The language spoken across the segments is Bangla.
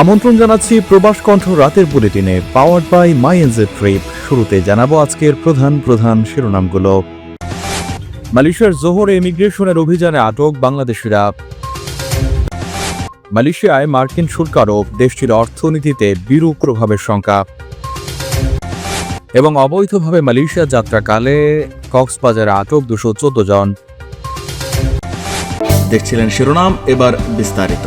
আমন্ত্রণ জানাচ্ছি প্রবাস কণ্ঠ রাতের বুলেটিনে powered by my NJ trip শুরুতে জানাব আজকের প্রধান প্রধান শিরোনামগুলো। মালয়েশিয়ার জোহর ইমিগ্রেশনের অভিযানে আটক বাংলাদেশিরা। মালয়েশিয়ায় মার্কিন শুল্ক আরোপ, দেশটির অর্থনীতিতে বিরূপ প্রভাবের শঙ্কা। এবং অবৈধভাবে মালয়েশিয়া যাত্রাকালে কক্সবাজারে আটক দুশো চোদ্দ জন। দেখছিলেন শিরোনাম, এবার বিস্তারিত।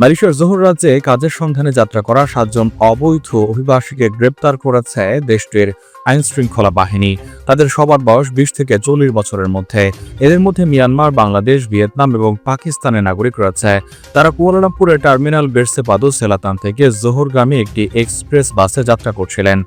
মালয়েশিয়ার জোহর রাজ্যে কাজের সন্ধানে যাত্রা করা সাতজন অবৈধ অভিবাসীকে গ্রেপ্তার করেছে দেশটির আইন শৃঙ্খলা বাহিনী। তাদের সবার বয়স বিশ থেকে চল্লিশ বছরের মধ্যে। এদের মধ্যে মিয়ানমার, বাংলাদেশ, ভিয়েতনাম এবং পাকিস্তানের নাগরিক রয়েছে। তারা কুয়ালালামপুরের টার্মিনাল বেরসেপাদো সেলাতান থেকে জোহরগামী একটি এক্সপ্রেস বাসে যাত্রা করছিলেন।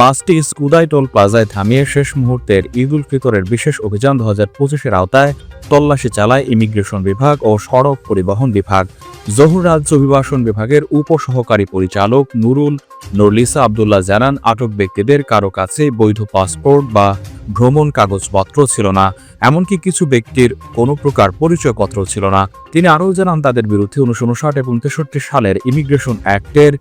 বাসটি স্কুদাই টোল প্লাজায় থামিয়ে শেষ মুহূর্তের ঈদ উল ফিতরের বিশেষ অভিযান দু হাজার পঁচিশের আওতায় তল্লাশি চালায় ইমিগ্রেশন বিভাগ ও সড়ক পরিবহন বিভাগ। জহুর রাজ্য অভিবাসন বিভাগের উপসহকারী পরিচালক নুরুল নরলিসা আবদুল্লাহ জানান, আটক ব্যক্তিদের কারও কাছে বৈধ পাসপোর্ট বা ভ্রমণ কাগজপত্র ছিল না। এমনকি কিছু ব্যক্তির কোনো প্রকার পরিচয়পত্র ছিল না। তিনি আরও জানান, তাদের বিরুদ্ধে উনিশশো উনষাট এবং তেষট্টি সালের ইমিগ্রেশন অ্যাক্টের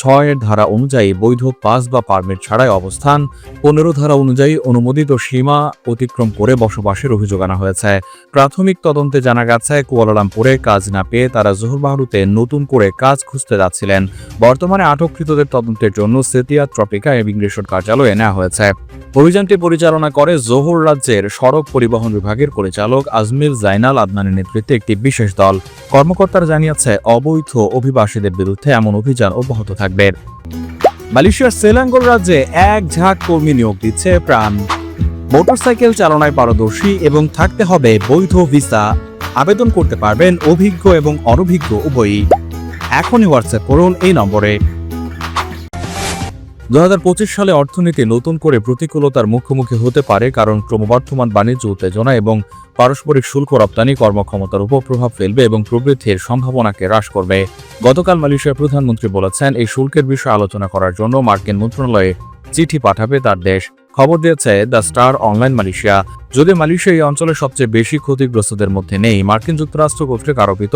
ছয়ের ধারা অনুযায়ী বৈধ পাস বা পারমিট ছাড়াই অবস্থান। পনেরো ধারা অনুযায়ী অনুমোদিত সীমা অতিক্রম করে বসবাসের অভিযোগ আনা হয়েছে। প্রাথমিক তদন্তে জানা গেছে, কুয়ালালামপুরে কাজ না পেয়ে তারা জোহরবাহরুতে নতুন করে কাজ খুঁজতে যাচ্ছিলেন। বর্তমানে আটককৃতদের তদন্তের জন্য সেতিয়া ট্রপিকা ইমিগ্রেশন কার্যালয়ে নেওয়া হয়েছে। অভিযানটি পরিচালনা করে জোহর রাজ্যের সড়ক পরিবহন বিভাগের পরিচালক আজমির জাইনাল আদনানের নেতৃত্বে একটি বিশেষ দল। কর্মকর্তারা জানিয়েছে, অবৈধ অভিবাসীদের বিরুদ্ধে এমন অভিযান অব্যাহত থাকবে। মালয়েশিয়ার সেলাঙ্গোর রাজ্যে এক ঝাঁক কর্মী নিয়োগ দিচ্ছে প্রাণ। মোটরসাইকেল চালনায় পারদর্শী এবং থাকতে হবে বৈধ ভিসা। আবেদন করতে পারবেন অভিজ্ঞ এবং অনভিজ্ঞ উভয়ই। এখনই হোয়াটসঅ্যাপ করুন এই নম্বরে। দুহাজার পঁচিশ সালে অর্থনীতি নতুন করে প্রতিকূলতার মুখোমুখি হতে পারে কারণ ক্রমবর্ধমান বাণিজ্য উত্তেজনা এবং পারস্পরিক শুল্ক রপ্তানি, কর্মক্ষমতার উপর প্রভাব ফেলবে এবং প্রবৃদ্ধির সম্ভাবনাকে হ্রাস করবে। গতকাল মালয়েশিয়ার প্রধানমন্ত্রী বলেছেন, এই শুল্কের বিষয়ে আলোচনা করার জন্য মার্কিন মন্ত্রণালয়ে চিঠি পাঠাবে তার দেশ। খবর দিয়েছে দ্য স্টার অনলাইন মালয়েশিয়া। যদি মালয়েশিয়া এই অঞ্চলের সবচেয়ে বেশি ক্ষতিগ্রস্তদের মধ্যে নেই, মার্কিন যুক্তরাষ্ট্র কর্তৃক আরোপিত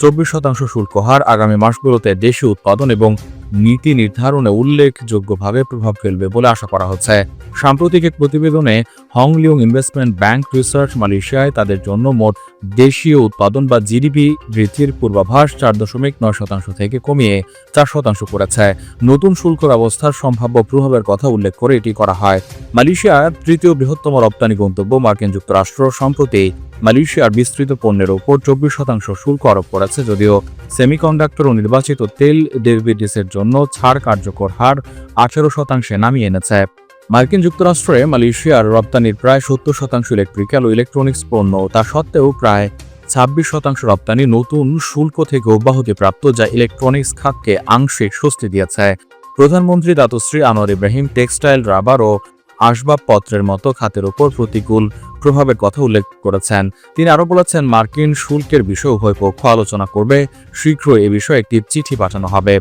চব্বিশ শতাংশ শুল্ক হার আগামী মাসগুলোতে দেশীয় উৎপাদন এবং নীতি নির্ধারণে উল্লেখযোগ্যভাবে প্রভাব ফেলবে বলে আশা করা হচ্ছে। সাম্প্রতিক এক প্রতিবেদনে হংলিয়ং ইনভেস্টমেন্ট ব্যাংক রিসার্চ মালয়েশিয়ায় তাদের জন্য মোট দেশীয় উৎপাদন বা জিডিপি বৃদ্ধির পূর্বাভাস চার দশমিক নয় শতাংশ থেকে কমিয়ে চার শতাংশ করেছে। নতুন শুল্ক ব্যবস্থার সম্ভাব্য প্রভাবের কথা উল্লেখ করে এটি করা হয়। মালয়েশিয়ার তৃতীয় বৃহত্তম রপ্তানি গন্তব্য মার্কিন যুক্তরাষ্ট্র, সম্প্রতি মালয়েশিয়ার বিস্তৃত পণ্যের ওপর চব্বিশ শতাংশ শুল্ক আরোপ করেছে যদিও সেমিকন্ডাক্টর ও নির্বাচিত তেল ডেরিভেটিভসের জন্য ছাড় কার্যকর হার আঠেরো শতাংশে নামিয়ে এনেছে। মার্কিন যুক্তরাষ্ট্রে মালয়েশিয়ার রপ্তানির প্রায় সত্তর শতাংশ ইলেকট্রিক্যাল ও ইলেকট্রনিক্স পণ্য, তা সত্ত্বেও প্রায় ছাব্বিশ শতাংশ রপ্তানি নতুন শুল্ক থেকে অব্যাহতি প্রাপ্ত যা ইলেকট্রনিক্স খাতকে আংশিক স্বস্তি দিয়েছে। প্রধানমন্ত্রী Dato' Sri Anwar Ibrahim, textile, rubber ও আসবাবপত্রের মতো খাতের ওপর প্রতিকূল প্রভাবের কথা উল্লেখ করেছেন। তিনি আরও বলেছেন, মার্কিন শুল্কের বিষয়ে উভয় পক্ষ আলোচনা করবে। শীঘ্রই এ বিষয়ে একটি চিঠি পাঠানো হবে।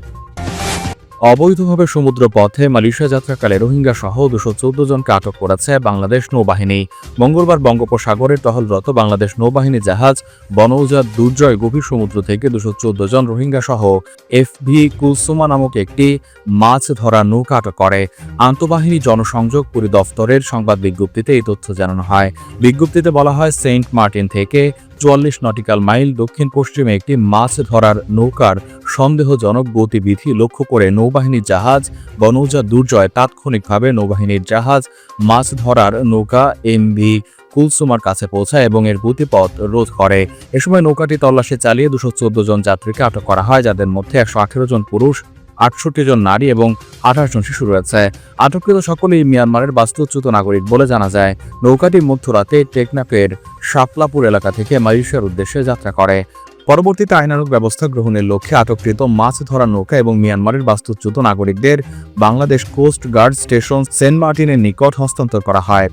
অবৈধভাবে সমুদ্র পথে মালয়েশিয়া যাত্রাকালে রোহিঙ্গা সহ দুশো চোদ্দ জনকে আটক করেছে বাংলাদেশ নৌবাহিনী। মঙ্গলবার বঙ্গোপসাগরে টহলরত বাংলাদেশ নৌবাহিনী জাহাজ বনৌজা দুর্জয় গভীর সমুদ্র থেকে দুশো চোদ্দ জন রোহিঙ্গা সহ এফভি কুলসুমা নামক একটি মাছ ধরা নৌকা আটক করে। আন্তঃবাহিনী জনসংযোগ পরিদপ্তরের সংবাদ বিজ্ঞপ্তিতে এই তথ্য জানানো হয়। বিজ্ঞপ্তিতে বলা হয় সেন্ট মার্টিন থেকে চুয়াল্লিশ নটিক্যাল মাইল দক্ষিণ পশ্চিমে একটি মাছ ধরার নৌকার সন্দেহজনক গতিবিধি লক্ষ্য করে নৌবাহিনীর জাহাজ বনৌজা দুর্জয় তাৎক্ষণিকভাবে নৌবাহিনীর জাহাজ মাছ ধরার নৌকা এমভি কুলসুমার কাছে পৌঁছায় এবং এর গতিপথ রোধ করে। এ সময় নৌকাটি তল্লাশি চালিয়ে দুশো জন যাত্রীকে আটক করা হয়, যাদের মধ্যে একশো আঠেরো জন পুরুষ আটষট্টি জন নারী এবং আঠাশ জন শিশু রয়েছে। আটককৃত সকলেই মিয়ানমারের বাস্তুচ্যুত নাগরিক বলে জানা যায়। নৌকাটি মধ্যরাতে টেকনাফের শাপলাপুর এলাকা থেকে মালয়েশিয়ার উদ্দেশ্যে যাত্রা করে। পরবর্তীতে আইনানুগ ব্যবস্থা গ্রহণের লক্ষ্যে আটককৃত মাছ ধরা নৌকা এবং মিয়ানমারের বাস্তুচ্যুত নাগরিকদের Bangladesh coast guard station Saint মার্টিনের নিকট হস্তান্তর করা হয়।